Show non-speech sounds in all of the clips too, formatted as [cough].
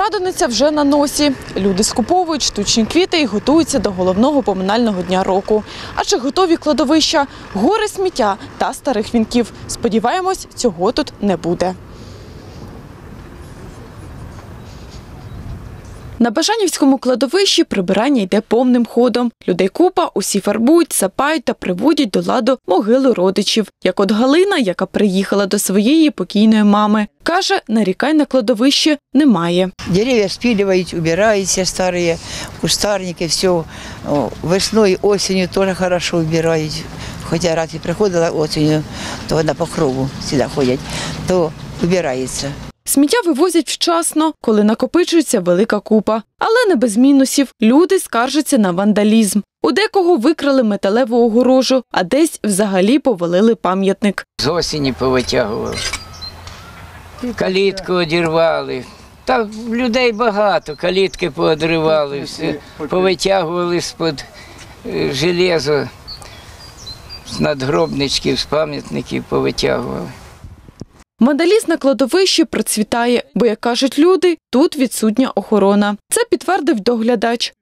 Радониця вже на носі. Люди скуповують штучні квіти і готуються до головного поминального дня року. А чи готові кладовища, гори сміття та старих вінків? Сподіваємось, цього тут не буде. На Бажанівському кладовищі прибирання йде повним ходом. Людей купа, усі фарбують, сапають та приводять до ладу могили родичів. Як от Галина, яка приїхала до своєї покійної мами. Каже, нарікань на кладовище немає. Деревья спиливают, убирают все старые кустарники, все. Весной, осенью тоже хорошо убирают. Хотя раз и приходила осенью, то на по кругу всегда ходять, то убирается. Сміття вивозять вчасно, коли накопичується велика купа. Але не без мінусів. Люди скаржаться на вандалізм. У декого викрали металеву огорожу, а десь взагалі повалили пам'ятник. З осені повитягували. Калітку одірвали. Та людей багато, калітки поодривали, все повитягували з-під е, железа, з надгробничків, з пам'ятників повитягували. Вандалізм на кладовищі процвітає, бо, як кажуть люди, тут відсутня охорона. Це підтвердив доглядач.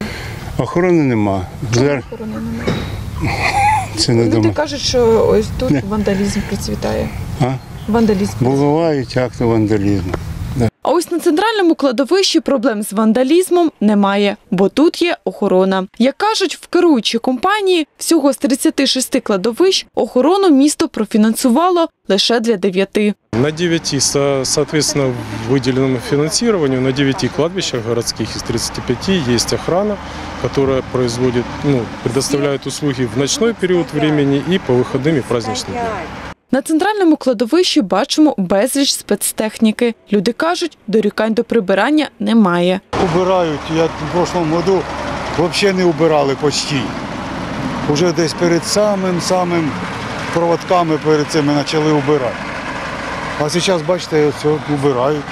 Охорони нема. Звер... [laughs] Це не дома. кажуть, що ось тут Не. вандалізм процвітає. А? Вандалізм. Бувають акти вандалізму А ось на центральному кладовищі проблем з вандалізмом немає, бо тут є охорона. Як кажуть в керуючій компанії, всього з 36 кладовищ охорону місто профінансувало лише для дев'яти. На 9, со- соответственно, выделенному финансированию, на 9 кладбищах городских из 35 есть охрана, которая производит, ну, предоставляет услуги в ночной период времени и по выходным и праздничным дням. На центральному кладовищі бачимо безліч спецтехніки. Люди кажуть, дорікань до прибирання немає. убирають. Я в прошлому году взагалі не убирали почти. Уже десь перед самим-самим проводками перед цими почали убирати. А зараз, бачите, все убирають.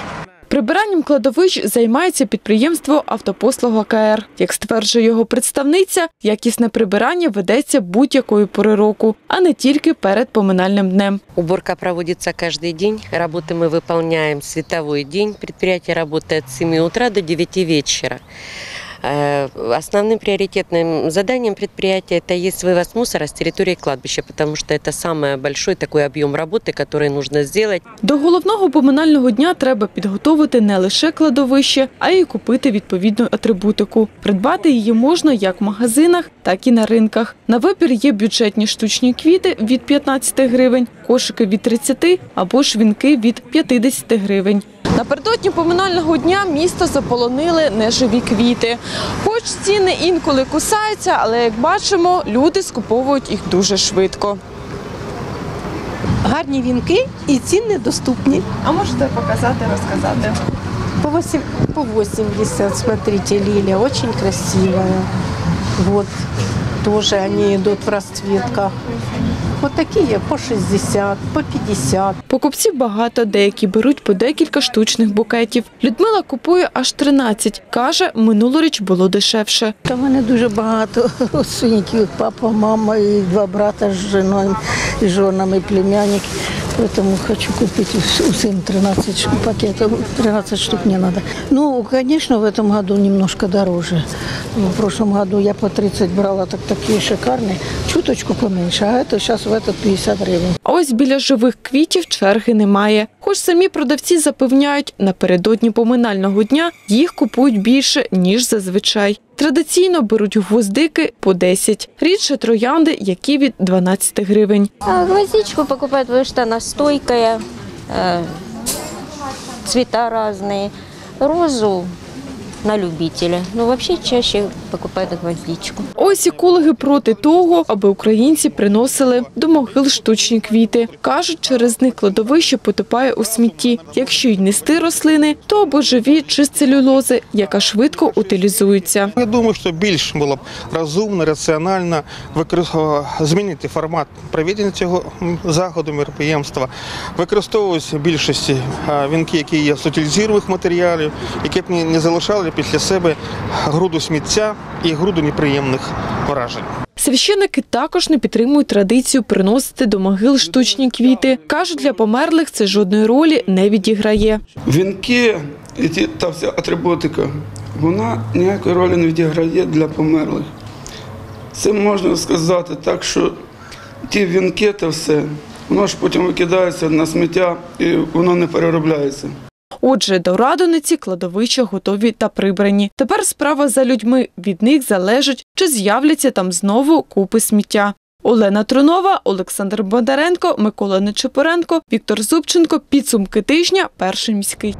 Прибиранням кладовищ займається підприємство автопослуг АКР. Як стверджує його представниця, якісне прибирання ведеться будь-якої пори року, а не тільки перед поминальним днем. Уборка проводится каждый день. Работы мы выполняем световой день. Предприятие работает с 7 утра до 9 вечера. Э, Основным приоритетным заданием предприятия это есть вывоз мусора с территории кладбища, потому что это самый большой такой объем работы, который нужно сделать. До головного поминального дня треба підготовити не лише кладовище, а й купити відповідну атрибутику. Придбати її можна як в магазинах, так і на ринках. На вибір є бюджетні штучні квіти від 15 гривень, кошики від 30 або ж вінки від 50 гривень. Напередодні поминального дня місто заполонили неживі квіти. Хоч ціни інколи кусаються, але як бачимо, люди скуповують їх дуже швидко. гарні вінки і ціни доступні. А можете показати, розказати? По 8, по 80, смотрите, лилия очень красивая. Вот, тоже они идут в расцветках. Вот такие по 60, по 50. Покупців багато, деякі беруть по декілька штучних букетів. Людмила купує аж 13. Каже, минулоріч було дешевше. Та в мене дуже багато [laughs] родственників, папа, мама і два брата з жіною, і жонами, племянник. Поэтому хочу купить у- усім 13 штук пакетов. 13 штук мне надо. Ну, конечно, в этом году немножко дороже. В прошлом году я по 30 брала так такие шикарные, чуточку поменьше, а это сейчас в этот 50 гривен. А ось біля живих квітів черги немає. Хоч самі продавці запевняють, напередодні поминального дня їх купують більше, ніж зазвичай. Традиційно беруть гвоздики по 10, рідше троянди, які від 12 гривень. А гвоздичку покупают, потому что она стойкая, э, цвета разные. Розу на любителя. Но вообще чаще покупают гвоздичку. Ось екологи проти того, аби українці приносили до могил штучні квіти. Кажуть, через них кладовище потопає у смітті. Якщо й нести рослини, то або живі чи з целюлози, яка швидко утилізується. Я думаю, що більш було б розумно, раціонально змінити формат проведення цього заходу, мероприємства. Використовуються більшості вінки, які є з утилізуємих матеріалів, які б не не залишали після себе груду сміття і груду неприємних вражень. Священники також не підтримують традицію приносити до могил штучні квіти. Кажуть, для померлих це жодної ролі не відіграє. Вінки і та вся атрибутика, вона ніякої ролі не відіграє для померлих. Це можна сказати так, що ті вінки та все, воно ж потім викидається на сміття і воно не переробляється. Отже, до радониці кладовища готові та прибрані. Тепер справа за людьми. Від них залежить, чи з'являться там знову купи сміття. Олена Трунова, Олександр Бондаренко, Микола Нечепоренко, Віктор Зубченко. Підсумки тижня. Перший міський.